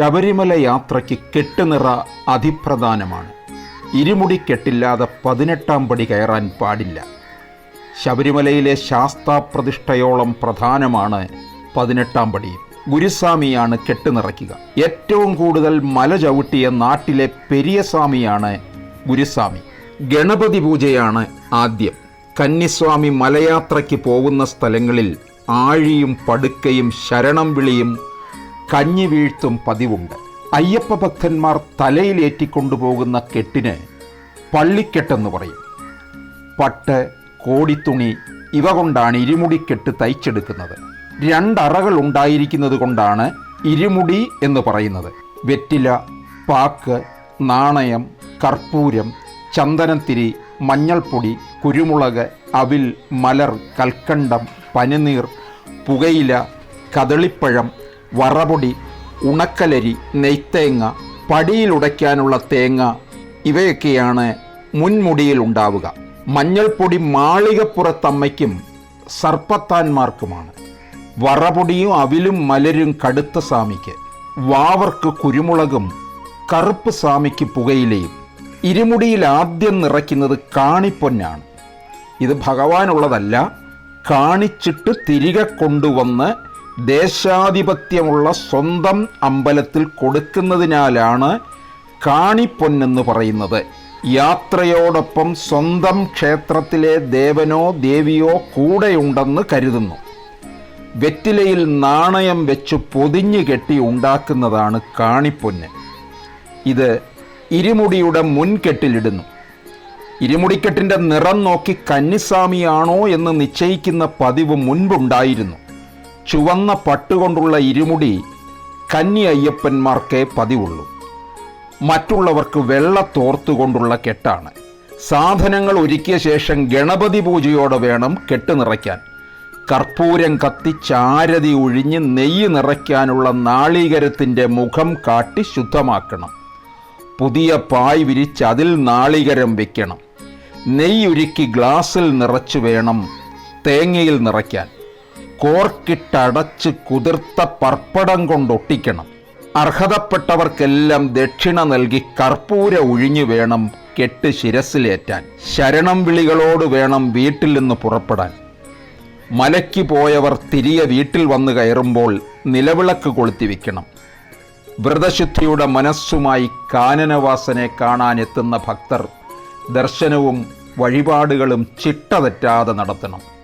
ശബരിമല യാത്രയ്ക്ക് കെട്ടുനിറ അതിപ്രധാനമാണ്. ഇരുമുടി കെട്ടില്ലാതെ പതിനെട്ടാം പടി കയറാൻ പാടില്ല. ശബരിമലയിലെ ശാസ്താപ്രതിഷ്ഠയോളം പ്രധാനമാണ് പതിനെട്ടാം പടി. ഗുരുസ്വാമിയാണ് കെട്ടുനിറയ്ക്കുക. ഏറ്റവും കൂടുതൽ മല ചവിട്ടിയ നാട്ടിലെ പെരിയസ്വാമിയാണ് ഗുരുസ്വാമി. ഗണപതി പൂജയാണ് ആദ്യം. കന്നിസ്വാമി മലയാത്രയ്ക്ക് പോകുന്ന സ്ഥലങ്ങളിൽ ആഴിയും പടുക്കയും ശരണം വിളിയും കഞ്ഞി വീഴ്ത്തും പതിവുണ്ട്. അയ്യപ്പ ഭക്തന്മാർ തലയിലേറ്റിക്കൊണ്ടുപോകുന്ന കെട്ടിന് പള്ളിക്കെട്ടെന്ന് പറയും. പട്ട് കോടിത്തുണി ഇവ കൊണ്ടാണ് ഇരുമുടിക്കെട്ട് തയ്ച്ചെടുക്കുന്നത്. രണ്ടറകൾ ഉണ്ടായിരിക്കുന്നത് കൊണ്ടാണ് ഇരുമുടി എന്ന് പറയുന്നത്. വെറ്റില പാക്ക് നാണയം കർപ്പൂരം ചന്ദനത്തിരി മഞ്ഞൾപ്പൊടി കുരുമുളക് അവിൽ മലർ കൽക്കണ്ടം പനിനീർ പുകയില കദളിപ്പഴം വറപൊടി ഉണക്കലരി നെയ്ത്തേങ്ങ പടിയിലുടയ്ക്കാനുള്ള തേങ്ങ ഇവയൊക്കെയാണ് മുൻമുടിയിൽ ഉണ്ടാവുക. മഞ്ഞൾപ്പൊടി മാളികപ്പുറത്തമ്മയ്ക്കും സർപ്പത്താന്മാർക്കുമാണ്. വറപൊടിയും അവിലും മലരും കടുത്ത സ്വാമിക്ക് വാവർക്ക് കുരുമുളകും കറുപ്പ് സാമിക്ക് പുകയിലയും. ഇരുമുടിയിൽ ആദ്യം നിറയ്ക്കുന്നത് കാണിപ്പൊന്നാണ്. ഇത് ഭഗവാനുള്ളതല്ല കാണിച്ചിട്ട് തിരികെ കൊണ്ടുവന്ന് ദേശാധിപത്യമുള്ള സ്വന്തം അമ്പലത്തിൽ കൊടുക്കുന്നതിനാലാണ് കാണിപ്പൊന്നെന്ന് പറയുന്നത്. യാത്രയോടൊപ്പം സ്വന്തം ക്ഷേത്രത്തിലെ ദേവനോ ദേവിയോ കൂടെയുണ്ടെന്ന് കരുതുന്നു. വെറ്റിലയിൽ നാണയം വെച്ച് പൊതിഞ്ഞു കെട്ടി ഉണ്ടാക്കുന്നതാണ് കാണിപ്പൊന്ന്. ഇത് ഇരുമുടിയുടെ മുൻകെട്ടിലിടുന്നു. ഇരുമുടിക്കെട്ടിന്റെ നിറം നോക്കി കന്നിസ്വാമിയാണോ എന്ന് നിശ്ചയിക്കുന്ന പതിവ് മുൻപുണ്ടായിരുന്നു. ചുവന്ന പട്ടുകൊണ്ടുള്ള ഇരുമുടി കന്നി അയ്യപ്പന്മാർക്കേ പതിവുള്ളൂ. മറ്റുള്ളവർക്ക് വെള്ള തോർത്തുകൊണ്ടുള്ള കെട്ടാണ്. സാധനങ്ങൾ ഒരുക്കിയ ശേഷം ഗണപതി പൂജയോടെ വേണം കെട്ട് നിറയ്ക്കാൻ. കർപ്പൂരം കത്തി ചാരതി ഒഴിഞ്ഞ് നെയ്യ് നിറയ്ക്കാനുള്ള നാളികരത്തിന്റെ മുഖം കാട്ടി ശുദ്ധമാക്കണം. പുതിയ പായ് വിരിച്ച് അതിൽ നാളികരം വെക്കണം. നെയ്യുരുക്കി ഗ്ലാസ്സിൽ നിറച്ചു വേണം തേങ്ങയിൽ നിറയ്ക്കാൻ. കോർക്കിട്ടടച്ച് കുതിർത്ത പർപ്പടം കൊണ്ടൊട്ടിക്കണം. അർഹതപ്പെട്ടവർക്കെല്ലാം ദക്ഷിണ നൽകി കർപ്പൂര ഒഴിഞ്ഞു വേണം കെട്ട് ശിരസിലേറ്റാൻ. ശരണം വിളികളോട് വേണം വീട്ടിൽ നിന്ന് പുറപ്പെടാൻ. മലയ്ക്ക് പോയവർ തിരികെ വീട്ടിൽ വന്ന് കയറുമ്പോൾ നിലവിളക്ക് കൊളുത്തി വയ്ക്കണം വ്രതശുദ്ധിയുടെ മനസ്സുമായി കാനനവാസനെ കാണാനെത്തുന്ന ഭക്തർ ദർശനവും വഴിപാടുകളും ചിട്ട തെറ്റാതെ നടത്തണം.